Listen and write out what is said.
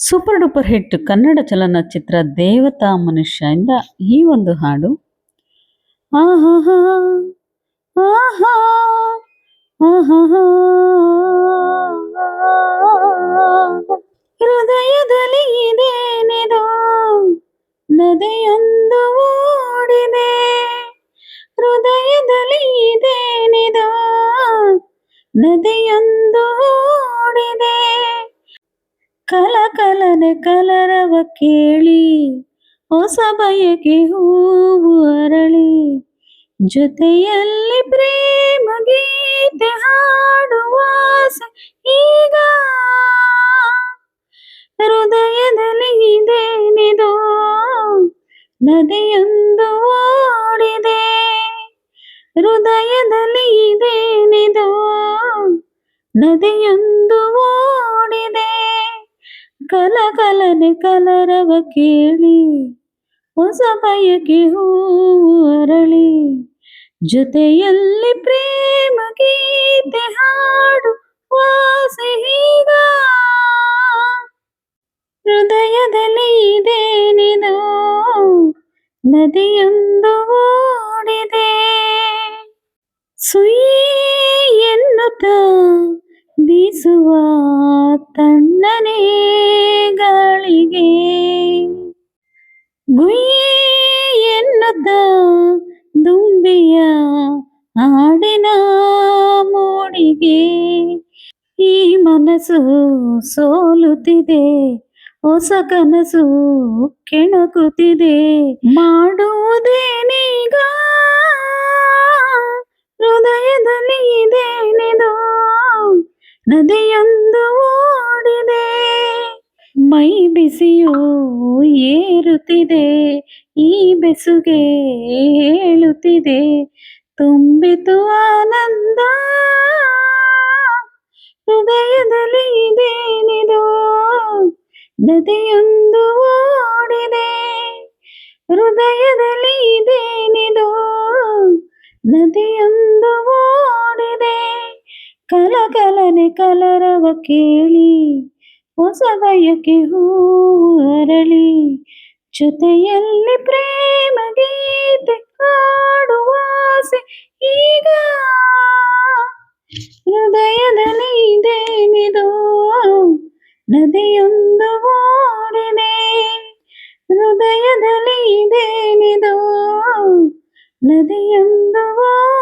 Super duper hit Kannada ಚಲನಚಿತ್ರ ದೇವತಾ ಮನುಷ್ಯ ಇಂದ ಈ ಒಂದು ಹಾಡು. ಹೃದಯದಲ್ಲಿ ಇದೇನಿದು? ನದಿಯೊಂದು ಓಡಿದೆ. ಹೃದಯದಲ್ಲಿ ಇದೇನಿದು? ನದಿಯೊಂದು ಓಡಿದೆ. ಕಲ ಕಲನೆ ಕಲರವ ಕೇಳಿ, ಹೊಸ ಬಯಕೆ ಹೂವು ಅರಳಿ, ಜೊತೆಯಲ್ಲಿ ಪ್ರೇಮ ಗೀತೆ ಹಾಡುವ ಈಗ ಹೃದಯದಲ್ಲಿ ಇದೇನಿದು? ನದಿಯೊಂದು ಓಡಿದೆ, ಹೃದಯದಲ್ಲಿ ಇದೇನಿದು? ನದಿಯೊಂದು ಕಲ ಕಲನೆ ಕಲರವ ಕೇಳಿ ಹೊಸ ಬಯಕೆ ಹೂವು ಅರಳಿ, ಜೊತೆಯಲ್ಲಿ ಪ್ರೇಮ ಗೀತೆ ಹಾಡು ವಾಸೆ ಹೀಗ. ಹೃದಯದಲ್ಲಿ ಇದೇನಿದು? ನದಿಯೊಂದು ಓಡಿದೆ. ಸುಯಿ ಎನ್ನುತ್ತ ಬೀಸುವ ತಣ್ಣನೆ ಎನ್ನುತ್ತ ದುಂಬಿಯ ಹಾಡಿನ ಮೋಡಿಗೆ ಈ ಮನಸ್ಸು ಸೋಲುತ್ತಿದೆ ಹೊಸ ಕನಸು ಕೆಣಕುತ್ತಿದೆ. ಮಾಡುವುದೇನೀಗ? ಹೃದಯದಲ್ಲಿ ಇದೇನಿದು? ನದಿಯೊಂದು ಬಿಸಿಯು ಏರುತ್ತಿದೆ, ಈ ಬೆಸುಗೆ ಹೇಳುತ್ತಿದೆ ತುಂಬಿತು ಆನಂದ, ಹೃದಯದಲ್ಲಿ ಇದೇನಿದು? ನದಿಯೊಂದು ಓಡಿದೆ, ಹೃದಯದಲ್ಲಿ ಇದೇನಿದು? ನದಿಯೊಂದು ಓಡಿದೆ, ಕಲಕಲನೆ ಕಲರವ ಕೇಳಿ. ಹೊಸ ಬಯಕೆ ಹೂವು ಅರಳಿ ಜೊತೆಯಲ್ಲಿ ಪ್ರೇಮ ಗೀತೆ ಹಾಡುವ ಆಸೆ ಈಗ ಹೃದಯದಲ್ಲಿ ಇದೇನಿದು? ನದಿಯೊಂದು ಓಡಿದೆ, ಹೃದಯದಲ್ಲಿ ಇದೇನಿದು? ನದಿಯೊಂದು ಓಡಿದೆ